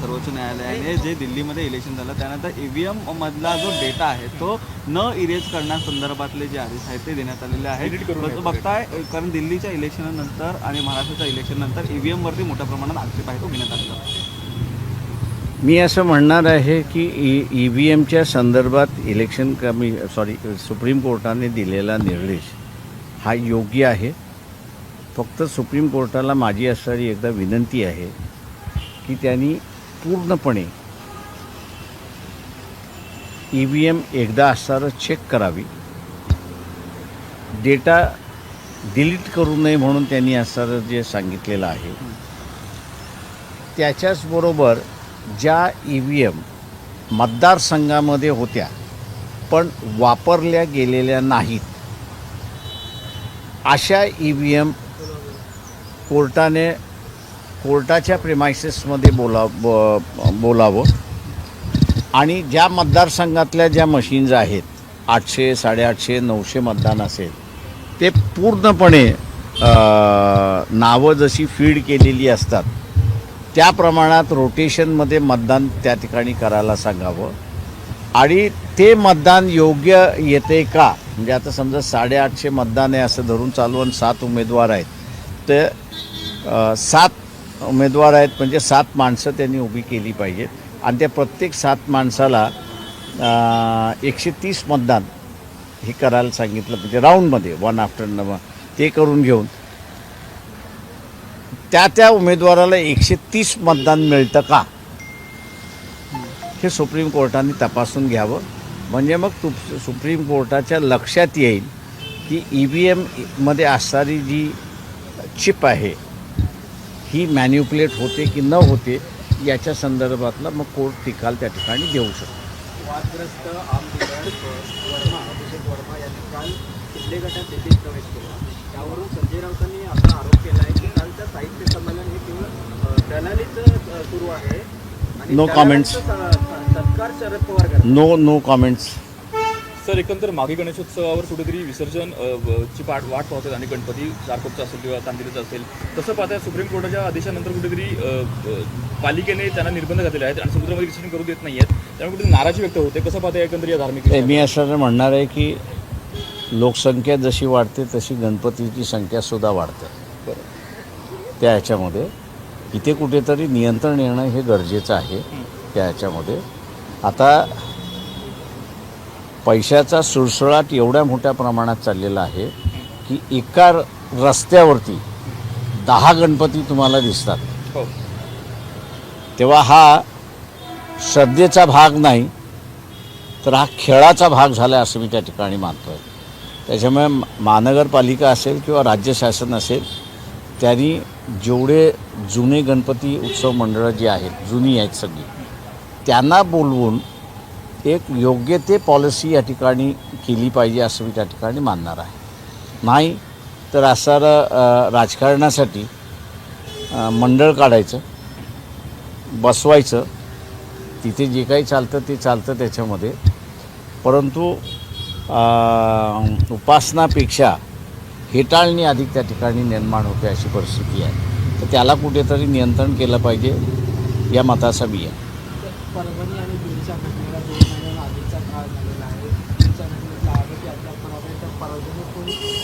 सर्वोच्च न्यायालयाने जे दिल्लीमध्ये इलेक्शन झालं त्यानंतर ईव्हीएम मधला जो डेटा आहे तो न इरेज करण्यासंदर्भातले जे आदेश आहेत ते देण्यात आलेले आहेत. बघ- बघताय कारण दिल्लीच्या इलेक्शननंतर आणि महाराष्ट्राच्या इलेक्शननंतर ईव्हीएम वरती मोठ्या प्रमाणात आक्षेप आहे तो घेण्यात आलेला आहे. मी असं म्हणणार आहे की ई ई व्ही एमच्या संदर्भात इलेक्शन कमी सॉरी सुप्रीम कोर्टाने दिलेला निर्देश हा योग्य आहे. फक्त सुप्रीम कोर्टाला माझी असणारी एकदा विनंती आहे की त्यांनी पूर्णपणे ई व्ही एम एकदा असणारं चेक करावी. डेटा डिलीट करू नये म्हणून त्यांनी असणारं जे सांगितलेलं आहे. त्याच्याचबरोबर ज्या ई व्ही एम मतदारसंघामध्ये होत्या पण वापरल्या गेलेल्या नाहीत. अशा ई व्ही एम कोर्टाने कोर्टाच्या प्रिमायसेसमध्ये बोला ब बोलावं. आणि ज्या मतदारसंघातल्या ज्या मशीन्स आहेत आठशे साडेआठशे नऊशे मतदान असेल ते पूर्णपणे नावं जशी फीड केलेली असतात त्या प्रमाणात रोटेशनमध्ये मतदान त्या ठिकाणी करायला सांगावं. आणि ते मतदान योग्य येते का? म्हणजे आता समजा साडेआठशे मतदान आहे असं धरून चालू आणि सात उमेदवार आहेत तर सात उमेदवार आहेत म्हणजे सात माणसं त्यांनी उभी केली पाहिजेत. आणि त्या प्रत्येक सात माणसाला एकशे तीस मतदान हे करायला सांगितलं म्हणजे राऊंडमध्ये वन आफ्टर न ते करून घेऊन. त्या त्या उमेदवाराला एकशे तीस मतदान मिळतं का? हे सुप्रीम कोर्टाने तपासून घ्यावं. म्हणजे मग तु सुप्रीम कोर्टाच्या लक्षात येईल की ई व्ही एममध्ये असणारी जी चिप आहे ही मॅन्युप्युलेट होते की न होते याच्या संदर्भातला मग कोर्ट निकाल त्या ठिकाणी देऊ शकतो. वादग्रस्त आमदार वर्मा अभिषेक वर्मा यांनी काल शिंदे गटात देखील प्रवेश केला. त्यावरून संजय राऊतांनी असा आरोप केला आहे की कालचं साहित्य संमेलन हे केवळ अ, दलालीचं अ, सुरू आहे. आणि No comments. दलालांचा स- सत्कार शरद पवार करतात. नो नो कॉमेंट्स सर एकंदर मागे गणेशोत्सवावर कुठेतरी विसर्जन अ, ची पाठ वाट पाहतात आणि गणपती चारकोपचा असेल किंवा कांदिरीचा असेल. तसं पाहता सुप्रीम कोर्टाच्या आदेशानंतर कुठेतरी अ, अ, पालिकेने त्यांना निर्बंध घातलेले आहेत आणि समुद्रामध्ये विसर्जन करू देत नाही आहेत त्यामुळे कुठेतरी नाराजी व्यक्त होते. कसं पाहता एकंदर या धार्मिक मी असं म्हणणार आहे की लोकसंख्या जशी वाढते तशी गणपतीची संख्यासुद्धा वाढते. त्या ह्याच्यामध्ये इथे कुठेतरी नियंत्रण येणं हे गरजेचं आहे. त्या ह्याच्यामध्ये आता पैशाचा सुळसुळाट एवढ्या मोठ्या प्रमाणात चाललेला आहे की एका रस्त्यावरती दहा गणपती तुम्हाला दिसतात. हो. तेव्हा हा श्रद्धेचा भाग नाही तर हा खेळाचा भाग झाला आहे असं मी त्या ठिकाणी मानतो आहे त्याच्यामुळे महानगरपालिका असेल किंवा राज्य शासन असेल त्यांनी जेवढे जुने गणपती उत्सव मंडळं जी आहेत जुनी आहेत सगळी त्यांना बोलवून एक योग्य ते पॉलिसी या ठिकाणी केली पाहिजे असं मी त्या ठिकाणी मानणार आहे. नाही तर असं राजकारणासाठी मंडळ काढायचं बसवायचं तिथे जे काही चालतं ते चालतं त्याच्यामध्ये. परंतु उपासनापेक्षा हेटाळणी अधिक त्या ठिकाणी निर्माण होते अशी परिस्थिती आहे. तर त्याला कुठेतरी नियंत्रण केलं पाहिजे या मताचा मी आहे. परभणी आणि दोन आधीचा काळ झालेला आहे.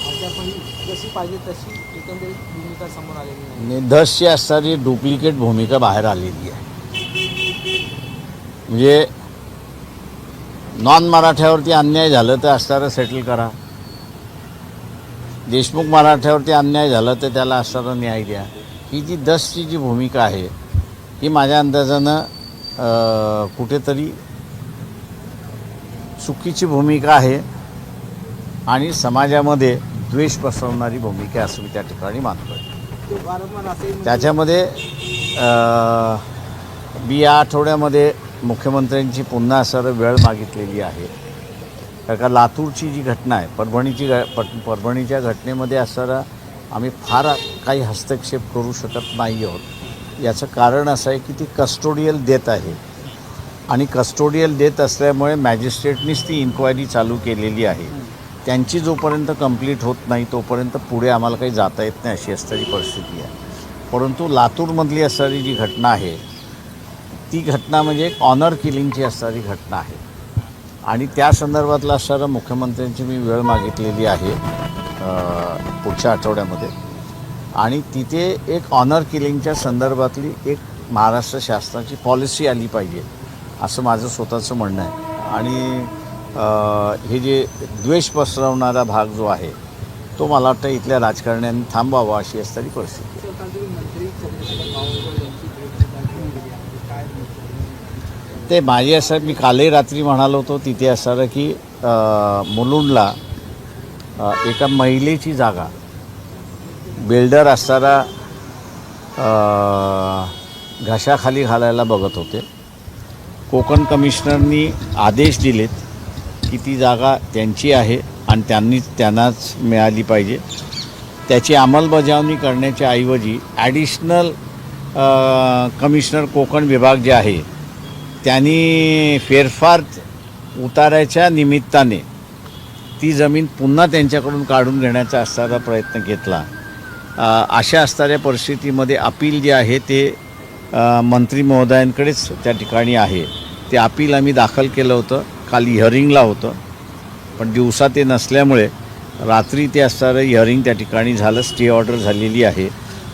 अद्यापही जशी पाहिजे तशी एकंदरीत भूमिका समोर आलेली नाही. असणारी डुप्लिकेट भूमिका बाहेर आलेली आहे. म्हणजे नॉन मराठ्यावरती अन्याय झालं तर असणारं सेटल करा. देशमुख मराठ्यावरती अन्याय झाला तर त्याला असणारा न्याय द्या. ही जी दसची जी भूमिका आहे ही माझ्या अंदाजानं कुठेतरी चुकीची भूमिका आहे आणि समाजामध्ये द्वेष पसरवणारी भूमिका असं मी त्या ठिकाणी मानतो त्याच्यामध्ये मी या आठवड्यामध्ये मुख्यमंत्र्यांची पुन्हा सर वेळ मागितलेली आहे. कारण का लातूरची जी घटना आहे परभणीची घ परभणीच्या घटनेमध्ये असणारा आम्ही फार काही हस्तक्षेप करू शकत नाही आहोत. याचं कारण असं आहे की ती कस्टोडियल देत आहे. आणि कस्टोडियल देत असल्यामुळे मॅजिस्ट्रेटनीच ती इन्क्वायरी चालू केलेली आहे. त्यांची जोपर्यंत कंप्लीट होत नाही तोपर्यंत पुढे आम्हाला काही जाता येत नाही अशी असणारी परिस्थिती आहे. परंतु लातूरमधली असणारी जी घटना आहे ती घटना म्हणजे एक ऑनर किलिंगची असणारी घटना आहे. आणि त्या संदर्भातला असणारा मुख्यमंत्र्यांची मी वेळ मागितलेली आहे पुढच्या आठवड्यामध्ये. आणि तिथे एक ऑनर किलिंगच्या संदर्भातली एक महाराष्ट्र शासनाची पॉलिसी आली पाहिजे. असं माझं स्वतःचं म्हणणं आहे. आणि हे जे द्वेष पसरवणारा भाग जो आहे तो मला वाटतं इथल्या राजकारण्यांनी थांबावा अशी असणारी परिस्थिती ते माझे असं मी कालही रात्री म्हणालो होतो तिथे असणारं की मुलुंडला एका महिलेची जागा बिल्डर असणारा घशाखाली घालायला बघत होते. कोकण कमिशनरनी आदेश दिलेत की ती जागा त्यांची आहे आणि त्यांनीच त्यांनाच मिळाली पाहिजे. त्याची अंमलबजावणी करण्याच्या ऐवजी ॲडिशनल कमिशनर कोकण विभाग जे आहे त्यांनी फेरफार उतारायच्या निमित्ताने ती जमीन पुन्हा त्यांच्याकडून काढून घेण्याचा असणारा प्रयत्न घेतला. अशा असणाऱ्या परिस्थितीमध्ये अपील जे आहे ते मंत्री महोदयांकडेच त्या ठिकाणी आहे. ते अपील आम्ही दाखल केलं होतं. काल हिअरिंगला होतं. पण दिवसा ते नसल्यामुळे रात्री ते असणारं हिअरिंग त्या ठिकाणी झालं. स्टे ऑर्डर झालेली आहे.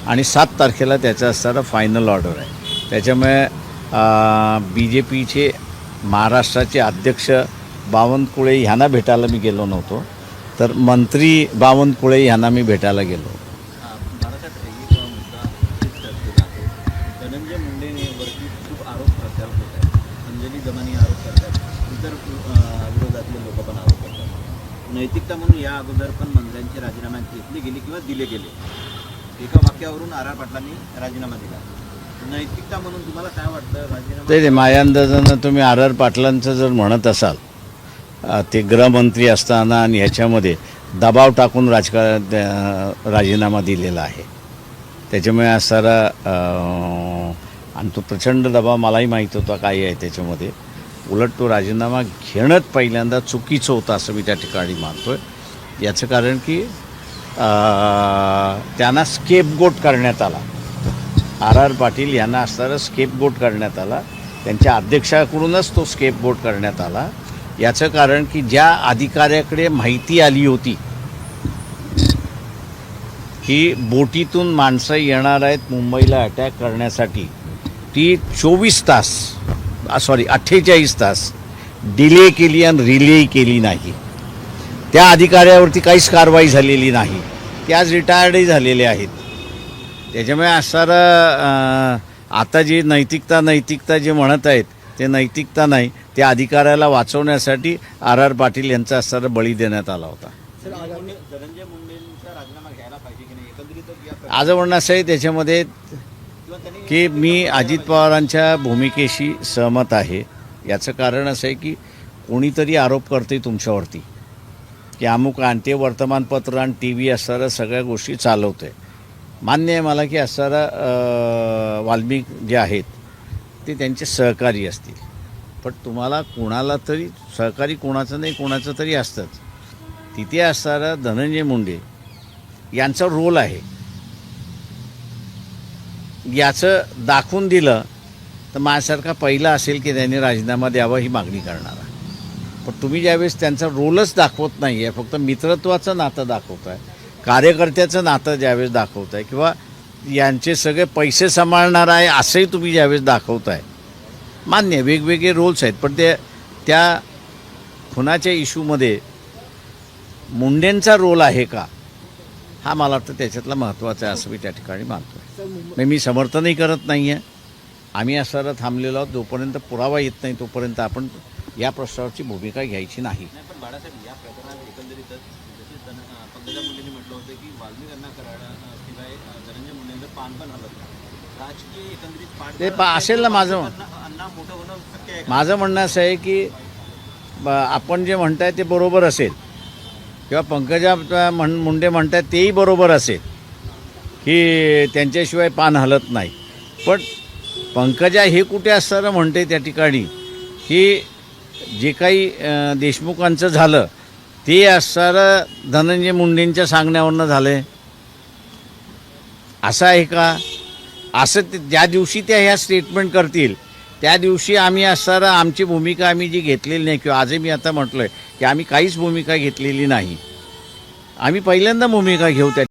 आणि सात तारखेला त्याचं असणारं फायनल ऑर्डर आहे. त्याच्यामुळे बी जे पीचे महाराष्ट्राचे अध्यक्ष बावनकुळे ह्यांना भेटायला मी गेलो नव्हतो. तर मंत्री बावनकुळे ह्यांना मी भेटायला गेलो महाराष्ट्रात एक मुद्दा खूप चर्चेत आहे धनंजय मुंडेवरती खूप आरोप प्रत्यारोप होत आहेत अंजली दमानी आरोप करतात इतर अ, विरोधातले लोक पण आरोप करतात नैतिकता म्हणून या अगोदर पण मंत्र्यांचे राजीनामा घेतले गेले किंवा दिले गेले. एका वाक्यावरून आर आर पाटलांनी राजीनामा दिला. नैतिकता म्हणून तुम्हाला काय वाटतं? राजीनामा ते माझ्या अंदाजानं तुम्ही आर आर पाटलांचं जर म्हणत असाल ते गृहमंत्री असताना आणि ह्याच्यामध्ये दबाव टाकून राजकारण राजीनामा दिलेला आहे. त्याच्यामुळे हा सारा आणि तो प्रचंड दबाव मलाही माहीत होता काय आहे त्याच्यामध्ये. उलट तो राजीनामा घेणंच पहिल्यांदा चुकीचं होतं असं मी त्या ठिकाणी मानतो आहे याचं कारण की त्यांना त्यांना स्केपगोट करण्यात आला. आर आर पाटील यांना असणारं स्केपगोट करण्यात आला. त्यांच्या अध्यक्षाकडूनच तो स्केपगोट करण्यात आला. याचं कारण की ज्या अधिकाऱ्याकडे माहिती आली होती की बोटीतून माणसं येणार आहेत मुंबईला अटॅक करण्यासाठी ती चोवीस तास सॉरी अठ्ठेचाळीस तास. डिले केली आणि रिले केली नाही. त्या अधिकाऱ्यावरती काहीच कारवाई झालेली नाही. ते आज रिटायर्डही झालेले आहेत. त्याच्यामुळे असणारं आता जी नैतिकता नैतिकता जे म्हणत आहेत ते नैतिकता नाही त्या अधिकाऱ्याला वाचवण्यासाठी आर आर पाटील यांचा असणारा बळी देण्यात आला होता. आज म्हणणं असं आहे त्याच्यामध्ये की मी अजित पवारांच्या भूमिकेशी सहमत आहे. याचं कारण असं आहे की कोणीतरी आरोप करते तुमच्यावरती. की अमुक आणते वर्तमानपत्र आणि टी व्ही असणाऱ्या सगळ्या गोष्टी चालवते मान्य आहे मला की असणारा वाल्मिक जे आहेत ते त्यांचे सहकारी असतील. पण तुम्हाला कोणाला तरी सहकारी कोणाचं नाही कोणाचं तरी असतंच. तिथे असणारा धनंजय मुंडे यांचा रोल आहे. याचं दाखवून दिलं तर माझ्यासारखा पहिला असेल की त्यांनी राजीनामा द्यावा ही मागणी करणारा पण तुम्ही ज्यावेळेस त्यांचा रोलच दाखवत नाही आहे फक्त मित्रत्वाचं नातं दाखवत आहे कार्यकर्त्याचं नातं ज्यावेळेस दाखवत आहे किंवा यांचे सगळे पैसे सांभाळणार आहे असंही तुम्ही ज्यावेळेस दाखवत आहे मान्य वेगवेगळे रोल्स आहेत पण ते त्या खुनाच्या इश्यूमध्ये मुंडेंचा रोल आहे का? हा मला वाटतं त्याच्यातला महत्त्वाचा आहे असं मी त्या ठिकाणी मानतो नाही मी समर्थनही करत नाही आहे आम्ही असं थांबलेलो आहोत जोपर्यंत पुरावा येत नाही तोपर्यंत आपण या प्रश्नावरची भूमिका घ्यायची नाही. ते पा- असेल ना माझं. आहे? माझं म्हणणं असं आहे की आपण जे म्हणताय ते बरोबर असेल. किंवा पंकजा म्हण मुंडे म्हणतात तेही बरोबर असेल की त्यांच्याशिवाय पान हलत नाही. पण पंकजा हे कुठे असताना म्हणते त्या ठिकाणी की जे काही देशमुखांचं झालं ते असणारं धनंजय मुंडेंच्या सांगण्यावरनं झालं आहे असं आहे का? असं ते ज्या दिवशी त्या ह्या स्टेटमेंट करतील त्या दिवशी आम्ही असताना आमची भूमिका आम्ही जी घेतलेली नाही किंवा आजही मी आता म्हटलं आहे की आम्ही काहीच भूमिका घेतलेली नाही. आम्ही पहिल्यांदा भूमिका घेऊ त्या